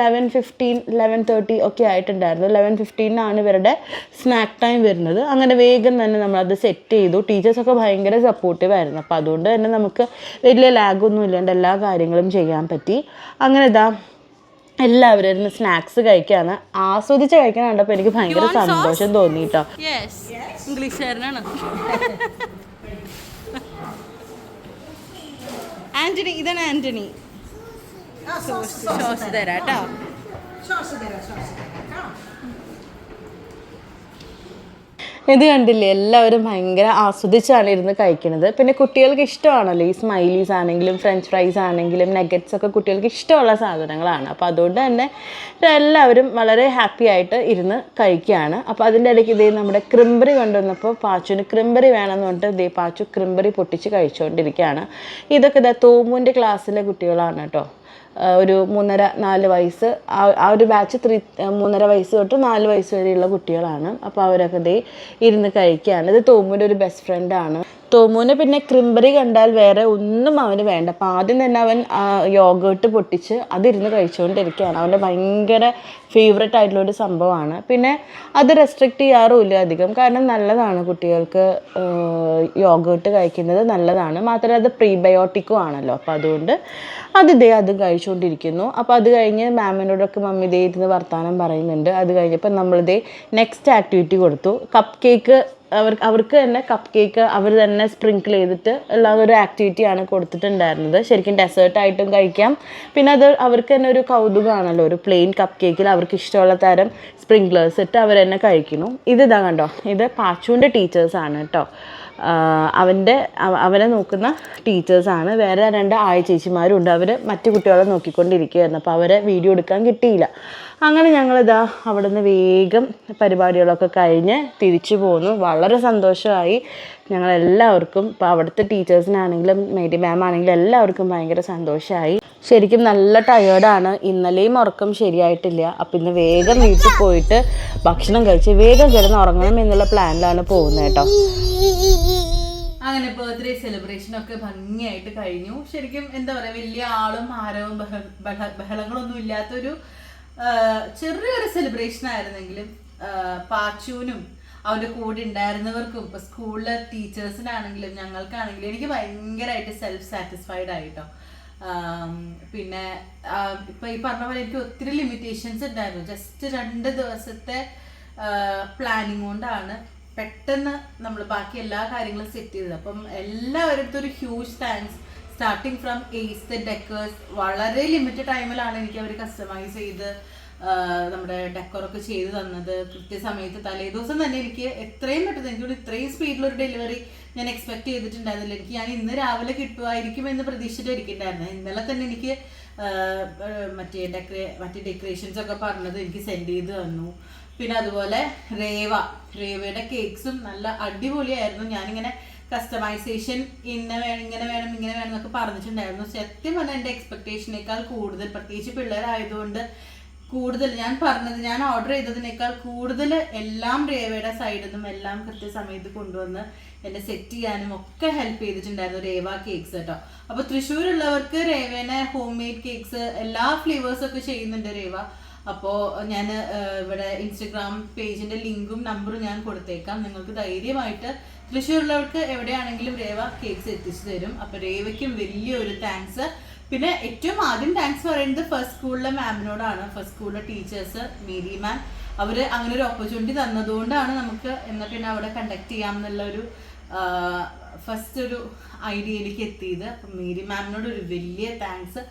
ലെവൻ ഫിഫ്റ്റീൻ ലെവൻ തേർട്ടി ഒക്കെ ആയിട്ടുണ്ടായിരുന്നു. ലെവൻ ഫിഫ്റ്റീനാണ് ഇവരുടെ സ്നാക്ക് ടൈം വരുന്നത്. അങ്ങനെ വേഗം തന്നെ നമ്മളത് സെറ്റ് ചെയ്തു. ടീച്ചേഴ്സൊക്കെ ഭയങ്കര സപ്പോർട്ടീവ് ആയിരുന്നു. അപ്പോൾ അതുകൊണ്ട് തന്നെ നമുക്ക് വലിയ ലാഗൊന്നും ഇല്ലാണ്ട് എല്ലാ കാര്യങ്ങളും ചെയ്യാൻ പറ്റി. അങ്ങനെ ഇതാ എല്ലാവരും ഇരുന്ന് സ്നാക്സ് കഴിക്കാണ് ആസ്വദിച്ച് കഴിക്കാൻ കണ്ടപ്പോൾ എനിക്ക് ഭയങ്കര സന്തോഷം തോന്നി കേട്ടോ ആന്റണി ഇതാണ് ആന്റണി. സോസ് തരാം കേട്ടോ ശ്വാസം തരാം ശ്വാസം തരാം കേട്ടോ ഇത് കണ്ടില്ലേ? എല്ലാവരും ഭയങ്കര ആസ്വദിച്ചാണ് ഇരുന്ന് കഴിക്കുന്നത് പിന്നെ കുട്ടികൾക്ക് ഇഷ്ടമാണല്ലോ ഈ സ്മൈലീസ് ആണെങ്കിലും ഫ്രഞ്ച് ഫ്രൈസ് ആണെങ്കിലും നഗറ്റ്സ് ഒക്കെ കുട്ടികൾക്ക് ഇഷ്ടമുള്ള സാധനങ്ങളാണ്. അപ്പോൾ അതുകൊണ്ട് തന്നെ എല്ലാവരും വളരെ ഹാപ്പി ആയിട്ട് ഇരുന്ന് കഴിക്കുകയാണ്. അപ്പോൾ അതിന്റെ ഇടയ്ക്ക് ഇതേ നമ്മുടെ ക്രിംബറി കൊണ്ടുവന്നപ്പോൾ പാച്ചുവിന് ക്രിംബറി വേണമെന്ന് പറഞ്ഞിട്ട് ഇതേ പാച്ചു ക്രിമ്പറി പൊട്ടിച്ച് കഴിച്ചുകൊണ്ടിരിക്കുകയാണ്. ഇതൊക്കെ ഇതാ തോമുവിന്റെ ക്ലാസ്സിലെ കുട്ടികളാണ് കേട്ടോ. ഒരു മൂന്നര നാല് വയസ്സ്. ആ ഒരു ബാച്ച് ത്രീ മൂന്നര വയസ്സ് തൊട്ട് നാല് വയസ്സ് വരെയുള്ള കുട്ടികളാണ്. അപ്പോൾ അവരൊക്കെ ദേ ഇരുന്ന് കഴിക്കുകയാണ് ഇത് തോമുവിന്റെ ഒരു ബെസ്റ്റ് ഫ്രണ്ടാണ് തോമുവിന് പിന്നെ ക്രിംബറി കണ്ടാൽ വേറെ ഒന്നും അവന് വേണ്ട. അപ്പം ആദ്യം തന്നെ അവൻ യോഗേട്ട് പൊട്ടിച്ച് അതിരുന്ന് കഴിച്ചുകൊണ്ടിരിക്കുകയാണ് അവന്റെ ഭയങ്കര ഫേവററ്റ് ആയിട്ടുള്ള ഒരു സംഭവമാണ്. പിന്നെ അത് റെസ്ട്രിക്റ്റ് ചെയ്യാറുമില്ല അധികം. കാരണം നല്ലതാണ് കുട്ടികൾക്ക് യോഗേട്ട് കഴിക്കുന്നത് നല്ലതാണ്. മാത്രമല്ല അത് പ്രീബയോട്ടിക്കും ആണല്ലോ. അപ്പോൾ അതുകൊണ്ട് അത് ദേ അത് കഴിച്ചുകൊണ്ടിരിക്കുന്നു അപ്പോൾ അത് കഴിഞ്ഞ് മാമിനോടൊക്കെ മമ്മി ഇതേ ഇരുന്ന് വർത്തമാനം പറയുന്നുണ്ട്. അത് കഴിഞ്ഞപ്പോൾ നമ്മളിതേ നെക്സ്റ്റ് ആക്ടിവിറ്റി കൊടുത്തു. കപ്പ് കേക്ക് അവർ അവർക്ക് തന്നെ കപ്പ് കേക്ക് അവർ തന്നെ സ്പ്രിങ്കിൾ ചെയ്തിട്ട് ഉള്ള ഒരു ആക്ടിവിറ്റിയാണ് കൊടുത്തിട്ടുണ്ടായിരുന്നത്. ശരിക്കും ഡെസേർട്ടായിട്ടും കഴിക്കാം. പിന്നെ അത് അവർക്ക് തന്നെ ഒരു കൗതുകമാണല്ലോ ഒരു പ്ലെയിൻ കപ്പ് കേക്കിൽ അവർക്ക് ഇഷ്ടമുള്ള തരം സ്പ്രിങ്ക്ലേഴ്സ് ഇട്ട് അവർ തന്നെ കഴിക്കുന്നു. ഇത് ഇതാ കണ്ടോ? ഇത് പാച്ചുവിന്റെ ടീച്ചേഴ്സാണ് കേട്ടോ. അവന്റെ അവ- അവനെ നോക്കുന്ന ടീച്ചേഴ്സാണ് വേറെ രണ്ട് ആയ ചേച്ചിമാരുണ്ട് അവർ മറ്റു കുട്ടികളെ നോക്കിക്കൊണ്ടിരിക്കുകയായിരുന്നു. അപ്പോൾ അവരെ വീഡിയോ എടുക്കാൻ കിട്ടിയില്ല. അങ്ങനെ ഞങ്ങളിതാ അവിടെ നിന്ന് വേഗം പരിപാടികളൊക്കെ കഴിഞ്ഞ് തിരിച്ചു പോന്നു. വളരെ സന്തോഷമായി. ഞങ്ങളെല്ലാവർക്കും ഇപ്പോൾ അവിടുത്തെ ടീച്ചേഴ്സിനാണെങ്കിലും മേരി മാം ആണെങ്കിലും എല്ലാവർക്കും ഭയങ്കര സന്തോഷമായി ശരിക്കും നല്ല ടയേർഡാണ്. ഇന്നലെയും ഉറക്കം ശരിയായിട്ടില്ല. അപ്പം ഇന്ന് വേഗം വീട്ടിൽ പോയിട്ട് ഭക്ഷണം കഴിച്ച് വേഗം കിടന്ന് ഉറങ്ങണം എന്നുള്ള പ്ലാനിലാണ് പോകുന്നത് കേട്ടോ. അങ്ങനെ ബർത്ത്ഡേ സെലിബ്രേഷൻ ഒക്കെ ഭംഗിയായിട്ട് കഴിഞ്ഞു. ശരിക്കും എന്താ പറയാ വലിയ ആളും ആരവും ബഹ ബഹ- ബഹളങ്ങളൊന്നും ഇല്ലാത്തൊരു ചെറിയൊരു സെലിബ്രേഷൻ ആയിരുന്നെങ്കിലും പാച്ചുവിനും അവന്റെ കൂടെ ഉണ്ടായിരുന്നവർക്കും ഇപ്പൊ സ്കൂളിലെ ടീച്ചേഴ്സിനാണെങ്കിലും ഞങ്ങൾക്കാണെങ്കിലും എനിക്ക് ഭയങ്കരമായിട്ട് സെൽഫ് സാറ്റിസ്ഫൈഡ് ആയിട്ടോ പിന്നെ ഇപ്പൊ ഈ പറഞ്ഞ പോലെ എനിക്ക് ഒത്തിരി ലിമിറ്റേഷൻസ് ഉണ്ടായിരുന്നു. ജസ്റ്റ് രണ്ട് ദിവസത്തെ പ്ലാനിങ് കൊണ്ടാണ് പെട്ടെന്ന് നമ്മൾ ബാക്കി എല്ലാ കാര്യങ്ങളും സെറ്റ് ചെയ്തത്. അപ്പം എല്ലാവരുടെ ഒരു huge thanks starting from the deckers വളരെ ലിമിറ്റഡ് ടൈമിലാണ് എനിക്ക് അവർ കസ്റ്റമൈസ് ചെയ്ത് നമ്മുടെ ഡെക്കറൊക്കെ ചെയ്ത് തന്നത്. കൃത്യസമയത്ത് തലേ ദിവസം തന്നെ എനിക്ക് എത്രയും പെട്ടെന്ന് എനിക്കൊരു ഇത്രയും സ്പീഡിലൊരു ഡെലിവറി ഞാൻ എക്സ്പെക്ട് ചെയ്തിട്ടുണ്ടായിരുന്നില്ല. എനിക്ക് ഞാൻ ഇന്ന് രാവിലെ കിട്ടുമായിരിക്കും എന്ന് പ്രതീക്ഷിച്ചിട്ട് ഇരിക്കണ്ടായിരുന്നു ഇന്നലെ തന്നെ എനിക്ക് മറ്റേ ഡെക്കറേ മറ്റേ ഡെക്കറേഷൻസ് ഒക്കെ പറഞ്ഞത് എനിക്ക് സെൻഡ് ചെയ്ത് തന്നു. പിന്നെ അതുപോലെ രേവ രേവയുടെ കേക്ക്സും നല്ല അടിപൊളിയായിരുന്നു. ഞാനിങ്ങനെ കസ്റ്റമൈസേഷൻ ഇന്ന വേണം ഇങ്ങനെ വേണം ഇങ്ങനെ വേണം എന്നൊക്കെ പറഞ്ഞിട്ടുണ്ടായിരുന്നു. സത്യം പറഞ്ഞാൽ എന്റെ എക്സ്പെക്ടേഷനേക്കാൾ കൂടുതൽ പ്രത്യേകിച്ച് പിള്ളേരായതുകൊണ്ട് കൂടുതൽ. ഞാൻ പറഞ്ഞത് ഞാൻ ഓർഡർ ചെയ്തതിനേക്കാൾ കൂടുതൽ എല്ലാം രേവയുടെ സൈഡിൽ നിന്നും എല്ലാം കൃത്യസമയത്ത് കൊണ്ടുവന്ന് എന്നെ സെറ്റ് ചെയ്യാനും ഒക്കെ ഹെൽപ്പ് ചെയ്തിട്ടുണ്ടായിരുന്നു രേവ കേക്ക്സ് കേട്ടോ. അപ്പോൾ തൃശ്ശൂരുള്ളവർക്ക് രേവേനെ ഹോം മെയ്ഡ് കേക്ക്സ് എല്ലാ ഫ്ലേവേഴ്സും ഒക്കെ ചെയ്യുന്നുണ്ട് രേവ. അപ്പോൾ ഞാൻ ഇവിടെ ഇൻസ്റ്റഗ്രാം പേജിന്റെ ലിങ്കും നമ്പറും ഞാൻ കൊടുത്തേക്കാം. നിങ്ങൾക്ക് ധൈര്യമായിട്ട് തൃശ്ശൂരുള്ളവർക്ക് എവിടെയാണെങ്കിലും രേവ കേക്ക്സ് എത്തിച്ചു തരും. അപ്പോൾ രേവയ്ക്കും വലിയൊരു താങ്ക്സ് പിന്നെ ഏറ്റവും ആദ്യം താങ്ക്സ് പറയുന്നത് ഫസ്റ്റ് സ്കൂളിലെ മാമിനോടാണ് ഫസ്റ്റ് സ്കൂളിലെ ടീച്ചേഴ്സ് മേരി മാം അവർ അങ്ങനെ ഒരു ഓപ്പർച്യൂണിറ്റി തന്നതുകൊണ്ടാണ് നമുക്ക് എന്നാൽ പിന്നെ അവിടെ കണ്ടക്ട് ചെയ്യാം എന്നുള്ള ഒരു ഫസ്റ്റ് ഒരു ഐഡിയയിലേക്ക് എത്തിയത്. അപ്പം മേരി മാമിനോട് ഒരു വലിയ താങ്ക്സ്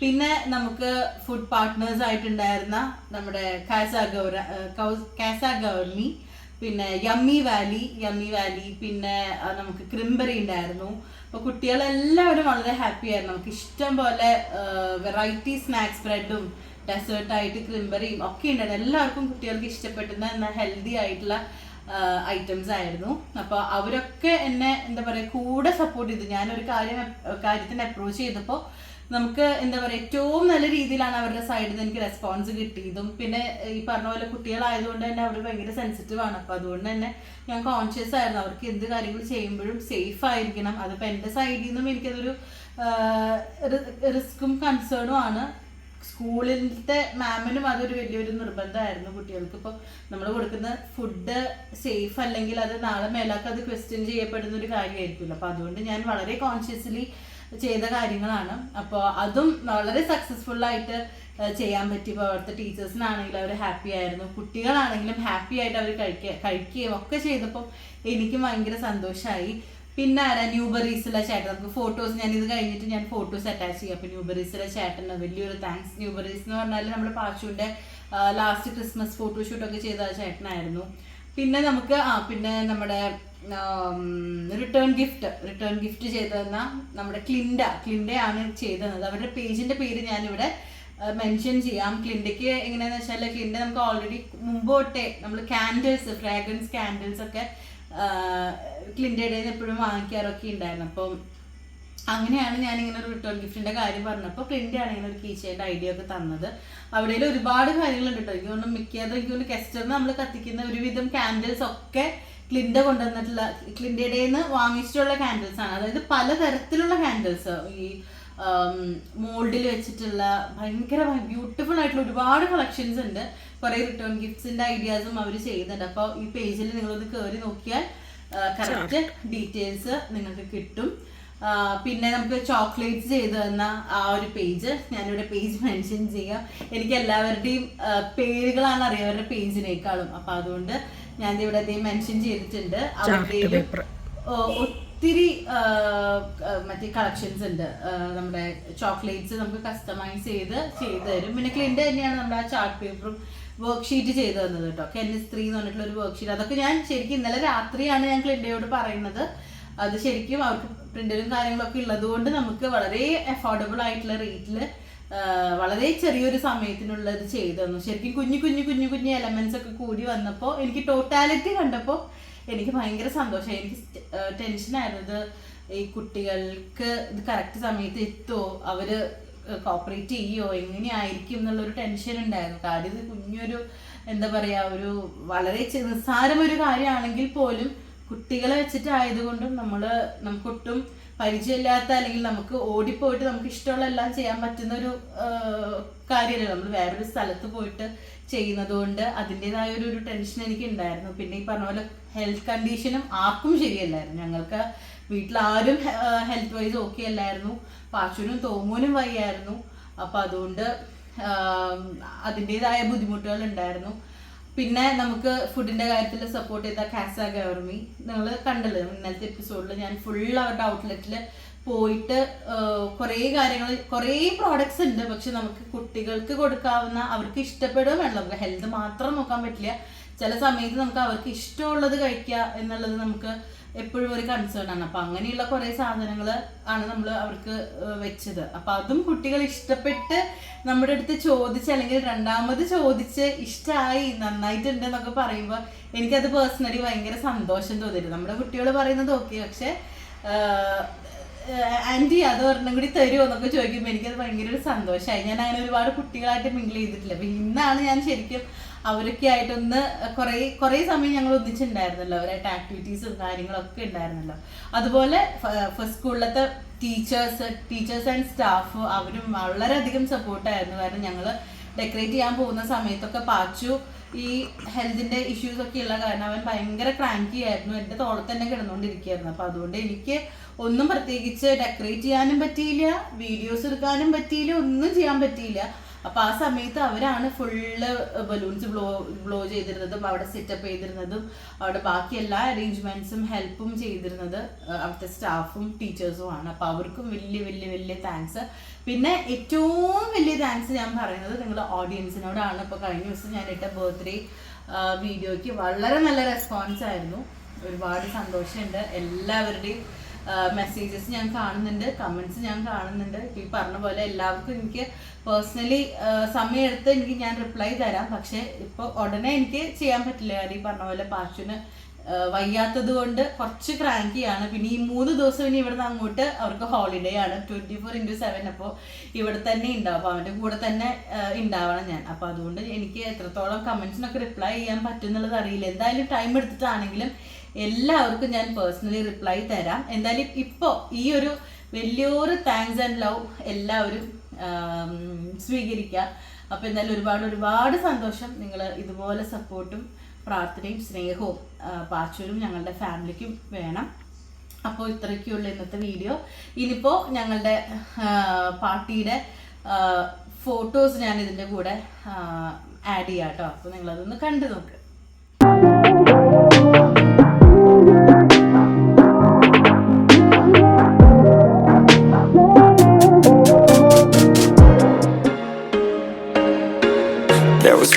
പിന്നെ നമുക്ക് ഫുഡ് പാർട്ട്നേഴ്സ് ആയിട്ടുണ്ടായിരുന്ന നമ്മുടെ കാസ ഗൗര കാസ പിന്നെ യമ്മി വാലി യമ്മി വാലി പിന്നെ നമുക്ക് ക്രിംബറി ഉണ്ടായിരുന്നു. അപ്പോൾ കുട്ടികളെല്ലാവരും വളരെ ഹാപ്പി ആയിരുന്നു. നമുക്ക് ഇഷ്ടം പോലെ വെറൈറ്റി സ്നാക്സ് ബ്രെഡും ഡെസേർട്ടായിട്ട് ക്രിംബറിയും ഒക്കെ ഉണ്ടായിരുന്നു. എല്ലാവർക്കും കുട്ടികൾക്ക് ഇഷ്ടപ്പെടുന്ന എന്നാൽ ഹെൽത്തി ആയിട്ടുള്ള ഐറ്റംസ് ആയിരുന്നു. അപ്പോൾ അവരൊക്കെ എന്നെ എന്താ പറയുക കൂടെ സപ്പോർട്ട് ചെയ്തു. ഞാനൊരു കാര്യം കാര്യത്തിന് അപ്രോച്ച് ചെയ്തപ്പോൾ നമുക്ക് എന്താ പറയുക ഏറ്റവും നല്ല രീതിയിലാണ് അവരുടെ സൈഡിൽ നിന്ന് എനിക്ക് റെസ്പോൺസ് കിട്ടിയതും. പിന്നെ ഈ പറഞ്ഞ പോലെ കുട്ടികളായതുകൊണ്ട് തന്നെ അവർ ഭയങ്കര സെൻസിറ്റീവ് ആണ്. അപ്പോൾ അതുകൊണ്ട് തന്നെ ഞാൻ കോൺഷ്യസ് ആയിരുന്നു. അവർക്ക് എന്ത് കാര്യങ്ങൾ ചെയ്യുമ്പോഴും സേഫ് ആയിരിക്കണം. അതിപ്പോൾ എന്റെ സൈഡിൽ നിന്നും എനിക്കതൊരു റിസ്ക്കും കൺസേണും ആണ്. സ്കൂളിലത്തെ മാമിനും അതൊരു വലിയൊരു നിർബന്ധമായിരുന്നു കുട്ടികൾക്ക്. ഇപ്പോൾ നമ്മൾ കൊടുക്കുന്ന ഫുഡ് സേഫ് അല്ലെങ്കിൽ അത് നാളെ മേലാക്ക് അത് ക്വസ്റ്റ്യൻ ചെയ്യപ്പെടുന്ന ഒരു കാര്യമായിരിക്കുമല്ലോ. അപ്പോൾ അതുകൊണ്ട് ഞാൻ വളരെ കോൺഷ്യസ്ലി ചെയ്ത കാര്യങ്ങളാണ്. അപ്പോൾ അതും വളരെ സക്സസ്ഫുൾ ആയിട്ട് ചെയ്യാൻ പറ്റി. ഇപ്പോൾ അവിടുത്തെ ടീച്ചേഴ്സിനാണെങ്കിലും അവർ ഹാപ്പി ആയിരുന്നു. കുട്ടികളാണെങ്കിലും ഹാപ്പി ആയിട്ട് അവർ കഴിക്കുക കഴിക്കുകയും ഒക്കെ ചെയ്തപ്പോൾ എനിക്കും ഭയങ്കര സന്തോഷമായി പിന്നെ ആരാ? ന്യൂബറീസിലെ ചേട്ടൻ. നമുക്ക് ഫോട്ടോസ് ഞാൻ ഇത് കഴിഞ്ഞിട്ട് ഞാൻ ഫോട്ടോസ് അറ്റാച്ച് ചെയ്യാം. അപ്പോൾ ന്യൂബറീസിലെ ചേട്ടന് വലിയൊരു താങ്ക്സ് ന്യൂബറീസ് എന്ന് പറഞ്ഞാൽ നമ്മുടെ പാച്ചുവിന്റെ ലാസ്റ്റ് ക്രിസ്മസ് ഫോട്ടോഷൂട്ടൊക്കെ ചെയ്ത ചേട്ടനായിരുന്നു. പിന്നെ നമുക്ക് ആ പിന്നെ നമ്മുടെ റിട്ടേൺ ഗിഫ്റ്റ് റിട്ടേൺ ഗിഫ്റ്റ് ചെയ്തതെന്ന നമ്മുടെ ക്ലിൻഡ ക്ലിൻഡയാണ് ചെയ്തത് അവരുടെ പേജിന്റെ പേര് ഞാനിവിടെ മെൻഷൻ ചെയ്യാം. ക്ലിൻഡയ്ക്ക് എങ്ങനെയാന്ന് വെച്ചാൽ ക്ലിൻഡ നമുക്ക് ഓൾറെഡി മുമ്പ് തൊട്ടേ നമ്മൾ ക്യാൻഡിൽസ് ഫ്രാഗ്രൻസ് ക്യാൻഡിൽസ് ഒക്കെ ക്ലിൻഡയുടെ എപ്പോഴും വാങ്ങിക്കാറൊക്കെ ഉണ്ടായിരുന്നു. അപ്പം അങ്ങനെയാണ് ഞാൻ ഇങ്ങനെ ഒരു റിട്ടേൺ ഗിഫ്റ്റിന്റെ കാര്യം പറഞ്ഞപ്പോൾ പ്രിന്റ് ഇങ്ങനെ ഒരു കീച്ചേന്റെ ഐഡിയ ഒക്കെ തന്നത്. അവിടെ ഒരുപാട് കാര്യങ്ങളുണ്ട് കേട്ടോ എനിക്ക് തോന്നുന്നു മിക്കതും എനിക്ക് തോന്നുന്നു കെസ്റ്ററിന് നമ്മൾ കത്തിക്കുന്ന ഒരുവിധം ക്യാൻഡിൽസ് ഒക്കെ ക്ലിൻഡ കൊണ്ടുവന്നിട്ടുള്ള ക്ലിൻഡയുടെ നിന്ന് വാങ്ങിച്ചിട്ടുള്ള ക്യാൻഡിൽസ് ആണ്. അതായത് പലതരത്തിലുള്ള ക്യാൻഡിൽസ് ഈ മോൾഡിൽ വെച്ചിട്ടുള്ള ഭയങ്കര ബ്യൂട്ടിഫുൾ ആയിട്ടുള്ള ഒരുപാട് കളക്ഷൻസ് ഉണ്ട്. കുറേ റിട്ടേൺ ഗിഫ്റ്റ്സിന്റെ ഐഡിയാസും അവർ ചെയ്യുന്നുണ്ട്. അപ്പോൾ ഈ പേജിൽ നിങ്ങളൊന്ന് കയറി നോക്കിയാൽ കറക്റ്റ് ഡീറ്റെയിൽസ് നിങ്ങൾക്ക് കിട്ടും. പിന്നെ നമുക്ക് ചോക്ലേറ്റ്സ് ചെയ്ത് തന്ന ആ ഒരു പേജ് ഞാനിവിടെ പേജ് മെൻഷൻ ചെയ്യാം. എനിക്ക് എല്ലാവരുടെയും പേരുകളാണ് അറിയാം അവരുടെ പേജിനേക്കാളും അപ്പൊ അതുകൊണ്ട് ഞാൻ ഇവിടെ മെൻഷൻ ചെയ്തിട്ടുണ്ട്. അവരുടെ ഒത്തിരി മറ്റേ കളക്ഷൻസ് ഉണ്ട്. നമ്മുടെ ചോക്ലേറ്റ്സ് നമുക്ക് കസ്റ്റമൈസ് ചെയ്ത് ചെയ്ത് തരും. പിന്നെ ക്ലിന്റെ തന്നെയാണ് നമ്മുടെ ആ ചാർട്ട് പേപ്പറും വർക്ക്ഷീറ്റ് ചെയ്ത് തന്നത് കേട്ടോ. കെന്നിസ് ത്രീ എന്ന് പറഞ്ഞിട്ടുള്ള ഒരു വർക്ക്ഷീറ്റ് അതൊക്കെ ഞാൻ ശരിക്കും ഇന്നലെ രാത്രിയാണ് ഞാൻ ക്ലിൻഡയോട് പറയുന്നത്. അത് ശരിക്കും അവർക്ക് പ്രിന്ററും കാര്യങ്ങളൊക്കെ ഉള്ളത് കൊണ്ട് നമുക്ക് വളരെ അഫോർഡബിൾ ആയിട്ടുള്ള റേറ്റിൽ വളരെ ചെറിയൊരു സമയത്തിനുള്ള ഇത് ചെയ്തു തന്നു. ശരിക്കും കുഞ്ഞു കുഞ്ഞു കുഞ്ഞു കുഞ്ഞു എലമെന്റ്സ് ഒക്കെ കൂടി വന്നപ്പോൾ എനിക്ക് ടോട്ടാലിറ്റി കണ്ടപ്പോൾ എനിക്ക് ഭയങ്കര സന്തോഷമായി എനിക്ക് ടെൻഷനായിരുന്നത് ഈ കുട്ടികൾക്ക് ഇത് കറക്റ്റ് സമയത്ത് എത്തുമോ അവർ കോപ്പറേറ്റ് ചെയ്യോ? എങ്ങനെയായിരിക്കും എന്നുള്ളൊരു ടെൻഷൻ ഉണ്ടായിരുന്നു. കാര്യം ഇത് കുഞ്ഞൊരു എന്താ പറയാ ഒരു വളരെ നിസ്സാരമൊരു കാര്യമാണെങ്കിൽ പോലും കുട്ടികളെ വെച്ചിട്ടായതുകൊണ്ടും നമ്മൾ നമുക്കൊട്ടും പരിചയമില്ലാത്ത അല്ലെങ്കിൽ നമുക്ക് ഓടിപ്പോയിട്ട് നമുക്ക് ഇഷ്ടമുള്ള എല്ലാം ചെയ്യാൻ പറ്റുന്ന ഒരു കാര്യമല്ല നമ്മൾ വേറൊരു സ്ഥലത്ത് പോയിട്ട് ചെയ്യുന്നത് കൊണ്ട് അതിന്റെതായ ഒരു ഒരു ടെൻഷൻ എനിക്ക് ഉണ്ടായിരുന്നു പിന്നെ ഈ പറഞ്ഞ പോലെ ഹെൽത്ത് കണ്ടീഷനും ആർക്കും ശരിയല്ലായിരുന്നു. ഞങ്ങൾക്ക് വീട്ടിലാരും ഹെൽത്ത് വൈസ് ഓക്കെ അല്ലായിരുന്നു. പാച്ചുവിനും തോമൂനും വയ്യായിരുന്നു. അപ്പം അതുകൊണ്ട് അതിന്റെതായ ബുദ്ധിമുട്ടുകൾ ഉണ്ടായിരുന്നു. പിന്നെ നമുക്ക് ഫുഡിന്റെ കാര്യത്തിൽ സപ്പോർട്ട് ചെയ്ത കാസ ഗവർമി നിങ്ങൾ കണ്ടല്ലോ ഇന്നലത്തെ എപ്പിസോഡിൽ ഞാൻ ഫുൾ അവരുടെ ഔട്ട്ലെറ്റിൽ പോയിട്ട് കുറേ കാര്യങ്ങൾ കുറേ പ്രോഡക്ട്സ് ഉണ്ട്. പക്ഷെ നമുക്ക് കുട്ടികൾക്ക് കൊടുക്കാവുന്ന അവർക്ക് ഇഷ്ടപ്പെടുകയും വേണം. നമുക്ക് ഹെൽത്ത് മാത്രം നോക്കാൻ പറ്റില്ല. ചില സമയത്ത് നമുക്ക് അവർക്ക് ഇഷ്ടമുള്ളത് കഴിക്കുക എന്നുള്ളത് നമുക്ക് എപ്പോഴും ഒരു കൺസേൺ ആണ്. അപ്പൊ അങ്ങനെയുള്ള കുറെ സാധനങ്ങൾ ആണ് നമ്മൾ അവർക്ക് വെച്ചത്. അപ്പൊ അതും കുട്ടികൾ ഇഷ്ടപ്പെട്ട് നമ്മുടെ അടുത്ത് ചോദിച്ച് അല്ലെങ്കിൽ രണ്ടാമത് ചോദിച്ച് ഇഷ്ടമായി നന്നായിട്ടുണ്ട് എന്നൊക്കെ പറയുമ്പോൾ എനിക്കത് പേഴ്സണലി ഭയങ്കര സന്തോഷം തോന്നിയിട്ട് നമ്മുടെ കുട്ടികൾ പറയുന്നത് ഓക്കെ പക്ഷെ ആന്റി അത് ഒരെണ്ണം കൂടി തരുമോ എന്നൊക്കെ ചോദിക്കുമ്പോൾ എനിക്കത് ഭയങ്കര ഒരു സന്തോഷമായി ഞാൻ അങ്ങനെ ഒരുപാട് കുട്ടികളായിട്ട് മിങ്കിൾ ചെയ്തിട്ടില്ല. അപ്പൊ ഇന്നാണ് ഞാൻ ശരിക്കും അവരൊക്കെ ആയിട്ടൊന്ന് കുറേ കുറേ സമയം ഞങ്ങൾ ഒന്നിച്ചിട്ടുണ്ടായിരുന്നല്ലോ അവരായിട്ട് ആക്ടിവിറ്റീസും കാര്യങ്ങളൊക്കെ ഉണ്ടായിരുന്നല്ലോ. അതുപോലെ ഫസ്റ്റ് സ്കൂളിലത്തെ ടീച്ചേഴ്സ് ടീച്ചേഴ്സ് ആൻഡ് സ്റ്റാഫ് അവരും വളരെയധികം സപ്പോർട്ടായിരുന്നു കാരണം ഞങ്ങൾ ഡെക്കറേറ്റ് ചെയ്യാൻ പോകുന്ന സമയത്തൊക്കെ പാച്ചു. ഈ ഹെൽത്തിന്റെ ഇഷ്യൂസ് ഒക്കെ ഉള്ള കാരണം അവൻ ഭയങ്കര ക്രാങ്കി ആയിരുന്നു. എന്റെ തോളത്ത് തന്നെ കിടന്നുകൊണ്ടിരിക്കുകയായിരുന്നു. അപ്പോൾ അതുകൊണ്ട് എനിക്ക് ഒന്നും പ്രത്യേകിച്ച് ഡെക്കറേറ്റ് ചെയ്യാനും പറ്റിയില്ല. വീഡിയോസ് എടുക്കാനും പറ്റിയില്ല. ഒന്നും ചെയ്യാൻ പറ്റിയില്ല. അപ്പൊ ആ സമയത്ത് അവരാണ് ഫുള്ള് ബലൂൺസ് ബ്ലോ ബ്ലോ ചെയ്തിരുന്നതും അവിടെ സെറ്റപ്പ് ചെയ്തിരുന്നതും അവിടെ ബാക്കി എല്ലാ അറേഞ്ച്മെന്റ്സും ഹെൽപ്പും ചെയ്തിരുന്നത് അവിടുത്തെ സ്റ്റാഫും ടീച്ചേഴ്സും ആണ്. അപ്പൊ അവർക്കും വലിയ വലിയ വലിയ താങ്ക്സ് പിന്നെ ഏറ്റവും വലിയ താങ്ക്സ് ഞാൻ പറയുന്നത് നിങ്ങളുടെ ഓഡിയൻസിനോടാണ് ഇപ്പൊ കഴിഞ്ഞ ദിവസം ഞാൻ ഇട്ട ബർത്ത്ഡേ വീഡിയോയ്ക്ക് വളരെ നല്ല റെസ്പോൺസ് ആയിരുന്നു. ഒരുപാട് സന്തോഷമുണ്ട്. എല്ലാവരുടെയും മെസ്സേജസ് ഞാൻ കാണുന്നുണ്ട് കമന്റ്സ് ഞാൻ കാണുന്നുണ്ട്. ഈ പറഞ്ഞ പോലെ എല്ലാവർക്കും എനിക്ക് പേഴ്സണലി സമയമെടുത്ത് എനിക്ക് ഞാൻ റിപ്ലൈ തരാം. പക്ഷെ ഇപ്പൊ ഉടനെ എനിക്ക് ചെയ്യാൻ പറ്റില്ല. കാര്യം ഈ പറഞ്ഞ പോലെ പാച്ചുന് വയ്യാത്തത് കൊണ്ട് കുറച്ച് ക്രാങ്കിയാണ് പിന്നെ ഈ മൂന്ന് ദിവസം ഇനി ഇവിടുന്ന് അങ്ങോട്ട് അവർക്ക് ഹോളിഡേ ആണ്. ട്വന്റി ഫോർ ഇന്റു സെവൻ അപ്പോൾ ഇവിടെ തന്നെ ഉണ്ടാവും. അപ്പോൾ അവന്റെ കൂടെ തന്നെ ഉണ്ടാവണം ഞാൻ. അപ്പോൾ അതുകൊണ്ട് എനിക്ക് എത്രത്തോളം കമൻസിനൊക്കെ റിപ്ലൈ ചെയ്യാൻ പറ്റുന്നുള്ളത് അറിയില്ല. എന്തായാലും ടൈം എടുത്തിട്ടാണെങ്കിലും എല്ലാവർക്കും ഞാൻ പേഴ്സണലി റിപ്ലൈ തരാം. എന്തായാലും ഇപ്പോൾ ഈ ഒരു വലിയൊരു താങ്ക്സ് ആൻഡ് ലവ് എല്ലാവരും സ്വീകരിക്കാം അപ്പോൾ എന്തായാലും ഒരുപാട് ഒരുപാട് സന്തോഷം. നിങ്ങൾ ഇതുപോലെ സപ്പോർട്ടും പ്രാർത്ഥനയും സ്നേഹവും പാച്ചൂരും ഞങ്ങളുടെ ഫാമിലിക്കും വേണം. അപ്പോൾ ഇത്രയൊക്കെയുള്ള ഇന്നത്തെ വീഡിയോ ഇനിയിപ്പോൾ ഞങ്ങളുടെ പാർട്ടിയുടെ ഫോട്ടോസ് ഞാൻ ഇതിന്റെ കൂടെ ആഡ് ചെയ്യാം കേട്ടോ അപ്പോൾ നിങ്ങളതൊന്ന് കണ്ടു നോക്ക്.